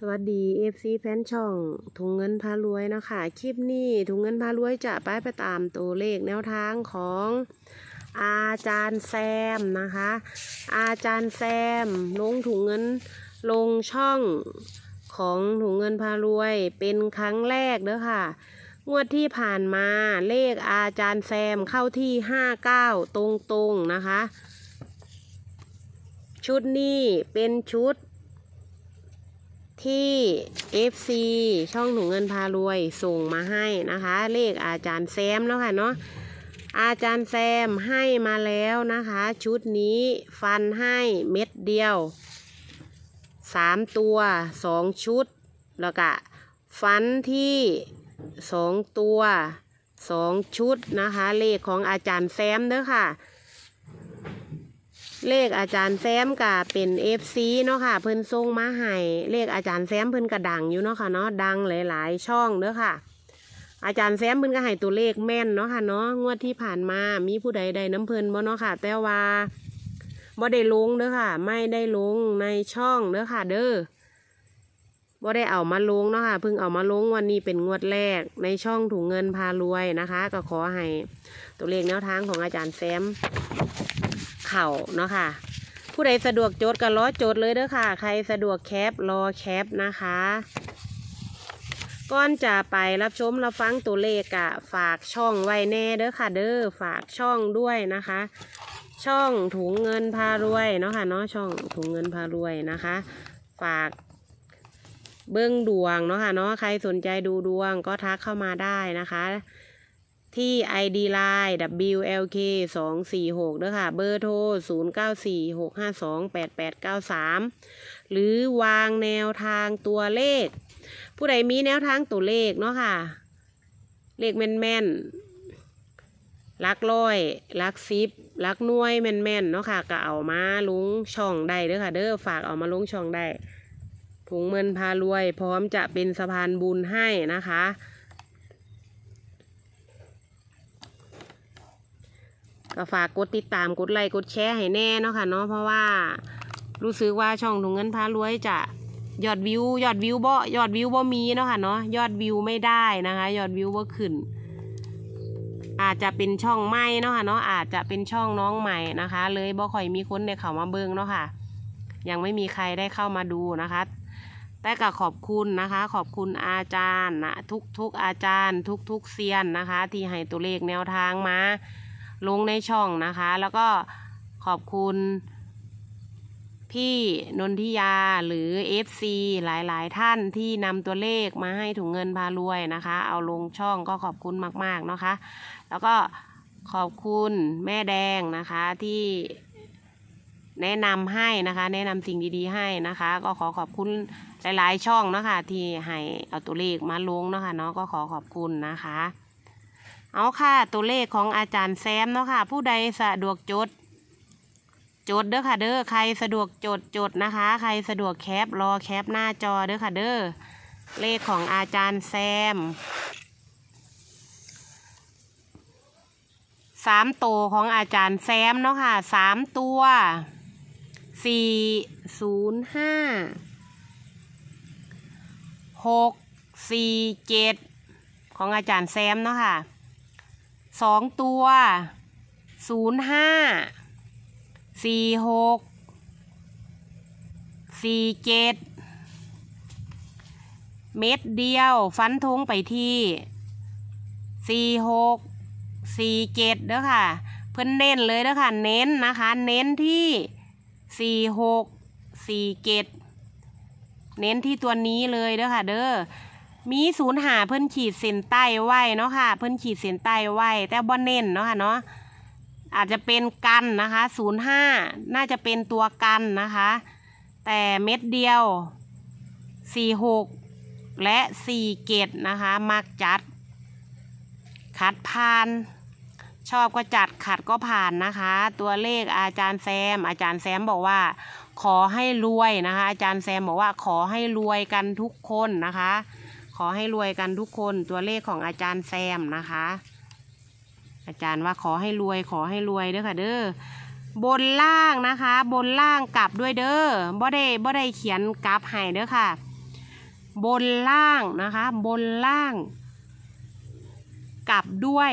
สวัสดี FC แฟนช่องถุงเงินพารวยนะคะคลิปนี้ถุงเงินพารวยจะไปไปตามตัวเลขแนวทางของอาจารย์แซมนะคะ อาจารย์แซมลงถุงเงินลงช่องของถุงเงินพารวยเป็นครั้งแรกเด้อค่ะ งวดที่ผ่านมาเลขอาจารย์แซมเข้าที่59ตรงๆนะคะ ชุดนี้เป็นชุด ที่ FC ช่องถุงเงินพารวยส่งมาให้นะคะ เลขอาจารย์แซมแล้วค่ะเนาะอาจารย์แซมให้มาแล้วนะคะ ชุดนี้ฟันให้เม็ดเดียวสามตัวสองชุด แล้วก็ฟันที่สองตัวสองชุดนะคะ เลขของอาจารย์แซมเด้อค่ะ เลขอาจารย์แซมก็เป็นเอฟซีเนาะค่ะ เพิ่นส่งมาให้เลขอาจารย์แซมเพิ่นกระดังอยู่เนาะค่ะเนาะดังหลาย ๆ ช่องเด้อค่ะ อาจารย์แซมเพิ่นก็ให้ตัวเลขแม่นเนาะค่ะเนาะงวดที่ผ่านมามีผู้ใดใดน้ำเพิ่นบ่เนาะค่ะ แต่ว่าบ่ได้ลงเด้อค่ะ ไม่ได้ลงในช่องเด้อค่ะ เด้อ บ่ได้เอามาลงเนาะค่ะเพิ่งเอามาลงวันนี้เป็นงวดแรกในช่องถุงเงินพารวยนะคะ ก็ขอให้ตัวเลขแนวทางของอาจารย์แซมเข่าเนาะค่ะ ผู้ใดสะดวกโจทย์ก็รอโจทย์เลยเด้อค่ะ ใครสะดวกแคปรอแคปนะคะก่อนจะไปรับชมรับฟังตัวเลขอะฝากช่องไว้แน่เด้อค่ะ เด้อฝากช่องด้วยนะคะ ช่องถุงเงินพารวยเนาะค่ะเนาะช่องถุงเงินพารวยนะคะ ฝาก เบิ้องดวงเนาะค่ะเนาะใครสนใจดูดวงก็ทักเข้ามาได้นะคะ ที่ ID Line WLK 2 4 6ด้วยค่ะ เบอร์โทร 0 9 4 6 5 2 8 8 9 3 หรือวางแนวทางตัวเลข ผู้ใดมีแนวทางตัวเลขเนาะค่ะ เลขแม่นแมนๆลักร้อยลักซิบลักน่วยแม่นแมนๆเนาะค่ะก็เอามาลุงช่องได้เด้อค่ะ เด้อฝากเอามาลุงช่องได้ ถุงเงินพารวย พร้อมจะเป็นสะพานบุญให้นะคะ ก็ฝากกดติดตามกดไลค์กดแชร์ให้แน่เนาะค่ะเนาะเพราะว่ารู้สึกว่าช่องถุงเงินพารวยจะยอดวิวยอดวิวบ่ยอดวิวบ่มีเนาะค่ะเนาะยอดวิวไม่ได้นะคะ ยอดวิวบ่ขึ้น อาจจะเป็นช่องใหม่เนาะค่ะเนาะอาจจะเป็นช่องน้องใหม่นะคะ เลยบ่ค่อยมีคนได้เขามาเบิ่งเนาะค่ะ ยังไม่มีใครได้เข้ามาดูนะคะ แต่ก็ขอบคุณนะคะ ขอบคุณอาจารย์นะทุกทุกอาจารย์ ทุกทุกเซียนนะคะ ที่ให้ตัวเลขแนวทางมา ลงในช่องนะคะ แล้วก็ขอบคุณ พี่นนทิยาหรือ FC หลายๆ ท่านที่นำตัวเลขมาให้ถุงเงินพารวยนะคะ เอาลงช่องก็ขอบคุณมาก ๆ นะคะ แล้วก็ขอบคุณแม่แดงนะคะที่ แนะนำให้นะคะ แนะนำสิ่งดีๆให้นะคะ ก็ขอขอบคุณหลายๆ ช่องนะคะที่ให้เอาตัวเลขมาลงเนาะคะเนาะก็ขอขอบคุณนะคะ เอาค่ะตัวเลขของอาจารย์แซมเนาะค่ะ ผู้ใดสะดวกจดจดเด้อค่ะเด้อใครสะดวกจดจดนะคะ ใครสะดวกแคปรอแคปหน้าจอเด้อค่ะเด้อเลขของอาจารย์แซมสามตัวของอาจารย์แซมเนาะค่ะสามตัว สี่ศูนย์ห้าหกสี่เจ็ดของอาจารย์แซมเนาะค่ะสองตัวศูนย์ห้าสี่หกสี่เจ็ดเม็ดเดียว ฟันธงไปที่สี่หกสี่เจ็ดเด้อค่ะ เพิ่นเน้นเลยเด้อค่ะ เน้นนะคะ เน้นที่ สี่หกสี่เจ็ดเน้นที่ตัวนี้เลยเด้อค่ะ เด้อมีศูนย์หาเพิ่นขีดเส้นใต้ไว้เนาะค่ะ เพิ่นขีดเส้นใต้ไว้แต่บ่เน้นเนาะค่ะเนาะอาจจะเป็นกันนะคะศูนย์ห้าน่าจะเป็นตัวกันนะคะ แต่เม็ดเดียวสี่หกและสี่เกตนะคะ มักจัดขัดผ่าน ชอบก็จัดขัดก็ผ่านนะคะ ตัวเลขอาจารย์แซม อาจารย์แซมบอกว่า ขอให้รวยนะคะ อาจารย์แซมบอกว่าขอให้รวยกันทุกคนนะคะ ขอให้รวยกันทุกคนตัวเลขของอาจารย์แซมนะคะ อาจารย์ว่าขอให้รวยขอให้รวยเด้อค่ะเด้อบนล่างนะคะ บนล่างกลับด้วยเด้อบ่ได้บ่ได้เขียนกลับให้เด้อค่ะ บนล่างนะคะ บนล่าง กลับด้วย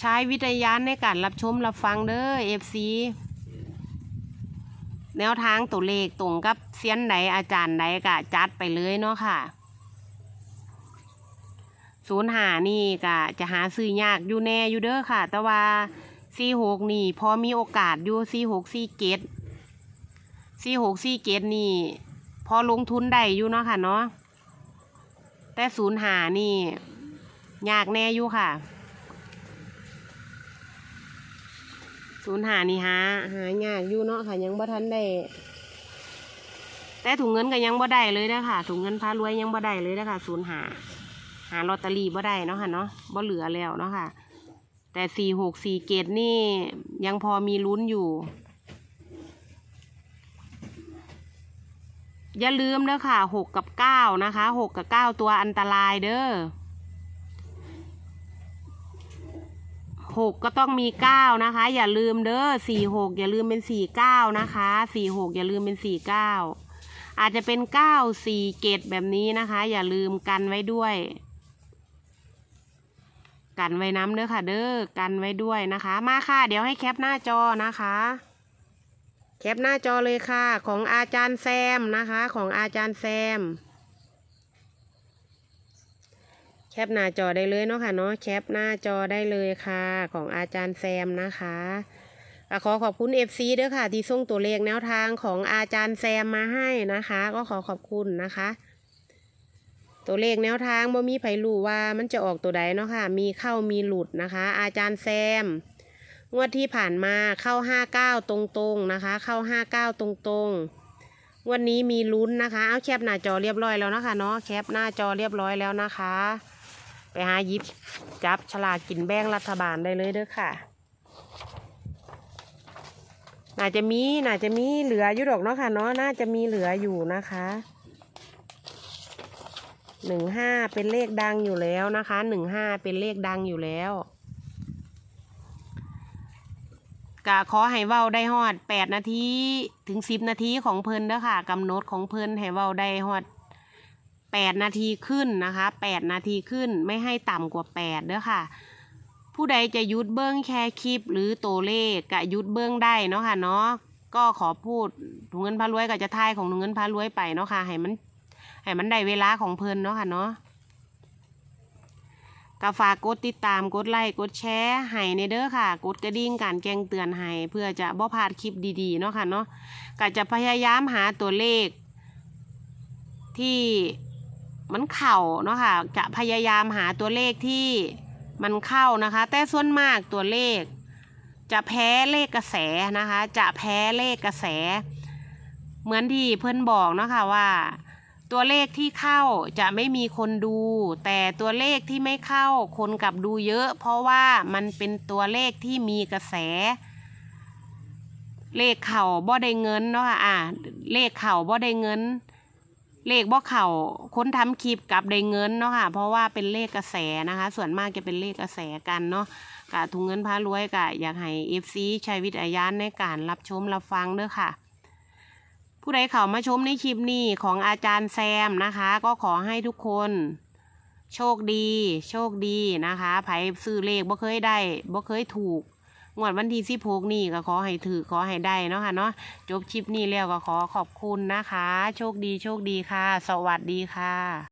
ใช้วิทยานในการรับชมรับฟังเด้อ FC แนวทางตัวเลขตรงกับเซียนไหนอาจารย์ไหนก็จัดไปเลยเนาะค่ะศูนย์หานี่ก็จะหาซื้อยากอยู่แน่อยู่เด้อค่ะ แต่ว่าสี่หกนี่พอมีโอกาสอยู่สี่หกสี่เกตสี่หกสี่เกตนี่ พอลงทุนได้อยู่เนาะค่ะเนาะแต่ศูนย์หานี่ยากแน่อยู่ค่ะ ศูนย์หานี่หาหายากอยู่เนาะค่ะยังบ่ทันได้แต่ถุงเงินก็ยังบ่ได้เลยนะคะถุงเงินพารวยยังบ่ได้เลยนะคะศูนย์หาหาลอตเตอรี่บ่ได้เนาะค่ะเนาะบ่เหลือแล้วเนาะค่ะ แต่สี่หกสี่เกตนี่ยังพอมีลุ้นอยู่ อย่าลืมเด้อค่ะหกกับเก้านะคะหกกับเก้าตัวอันตรายเด้อ หกก็ต้องมีเก้านะคะ อย่าลืมเด้อสี่หกอย่าลืมเป็นสี่เก้านะคะสี่หกอย่าลืมเป็นสี่เก้าอาจจะเป็นเก้าสี่เกตแบบนี้นะคะ อย่าลืมกันไว้ด้วย กันไว้น้ำเด้อค่ะ เด้อกันไว้ด้วยนะคะ มาค่ะ เดี๋ยวให้แคปหน้าจอนะคะ แคปหน้าจอเลยค่ะ ของอาจารย์แซมนะคะ ของอาจารย์แซม แคปหน้าจอได้เลยเนาะค่ะเนาะแคปหน้าจอได้เลยค่ะ ของอาจารย์แซมนะคะก็ขอขอบคุณ FC ด้วยค่ะ ที่ส่งตัวเลขแนวทางของอาจารย์แซมมาให้นะคะ ก็ขอขอบคุณนะคะ ตัวเลขแนวทางบ่มีไผรู้ว่ามันจะออกตัวใดเนาะค่ะ มีเข้ามีหลุดนะคะ อาจารย์แซม งวดที่ผ่านมาเข้าห้าเก้าตรงๆนะคะ เข้าห้าเก้าตรงๆวันนี้มีลุ้นนะคะ เอาแคปหน้าจอเรียบร้อยแล้วนะคะเนาะ แคปหน้าจอเรียบร้อยแล้วนะคะ ไปหายิบจับฉลากกินแบ่งรัฐบาลได้เลยเด้อค่ะ น่าจะมี น่าจะมีเหลืออยู่ดอกเนาะค่ะเนาะ น่าจะมีเหลืออยู่นะคะหนึ่งห้าเป็นเลขดังอยู่แล้วนะคะหนึ่งห้าเป็นเลขดังอยู่แล้วกะขอให้เว้าได้ฮอดแปดนาทีถึงสิบนาทีของเพิ่นเด้อค่ะกำหนดของเพิ่นให้เว้าได้ฮอด แปดนาทีขึ้นนะคะแปดนาทีขึ้นไม่ให้ต่ำกว่าแปดเด้อค่ะ ผู้ใดจะยุดเบิ้งแค่คลิปหรือตัวเลขกะยุดเบิ้งได้เนาะค่ะเนาะก็ขอพูดถุงเงินพารวยก็จะทายของถุงเงินพารวยไปเนาะค่ะให้มันให้มันได้เวลาของเพลินเนาะค่ะเนาะก็ฝากกดติดตามกดไลค์กดแชร์ให้ในเด้อค่ะ กดกระดิ่งการแจ้งเตือนให้เพื่อจะบ่พลาดคลิปดีๆเนาะค่ะเนาะก็จะพยายามหาตัวเลขที่ มันเข่าเนาะค่ะจะพยายามหาตัวเลขที่มันเข้านะคะ แต่ส่วนมากตัวเลข จะแพ้เลขกระแสนะคะ จะแพ้เลขกระแส เหมือนที่เพื่อนบอกเนาะค่ะว่า ตัวเลขที่เข้าจะไม่มีคนดู แต่ตัวเลขที่ไม่เข้าคนกลับดูเยอะ เพราะว่ามันเป็นตัวเลขที่มีกระแสเลขเข่าบ่ได้เงินเนาะค่ะอะเลขเข่าบ่ได้เงิน เลขบ่เข่าค้นทำคลิปกับได้เงินเนาะค่ะ เพราะว่าเป็นเลขกระแสนะคะ ส่วนมากจะเป็นเลขกระแสกันเนาะกะถุงเงินพารวยกะอยากให้เอฟซีใช้วิทยานในการรับชมรับฟังเด้อค่ะ ผู้ใดเข้ามาชมในคลิปนี้ของอาจารย์แซมนะคะ ก็ขอให้ทุกคนโชคดี โชคดีนะคะไผซื้อเลขบ่เคยได้บ่เคยถูก งวดวันที่สิบหกนี่ก็ขอให้ถือขอให้ได้เนาะค่ะเนาะจบคลิปนี้แล้วก็ขอขอบคุณนะคะ โชคดีโชคดีค่ะ สวัสดีค่ะ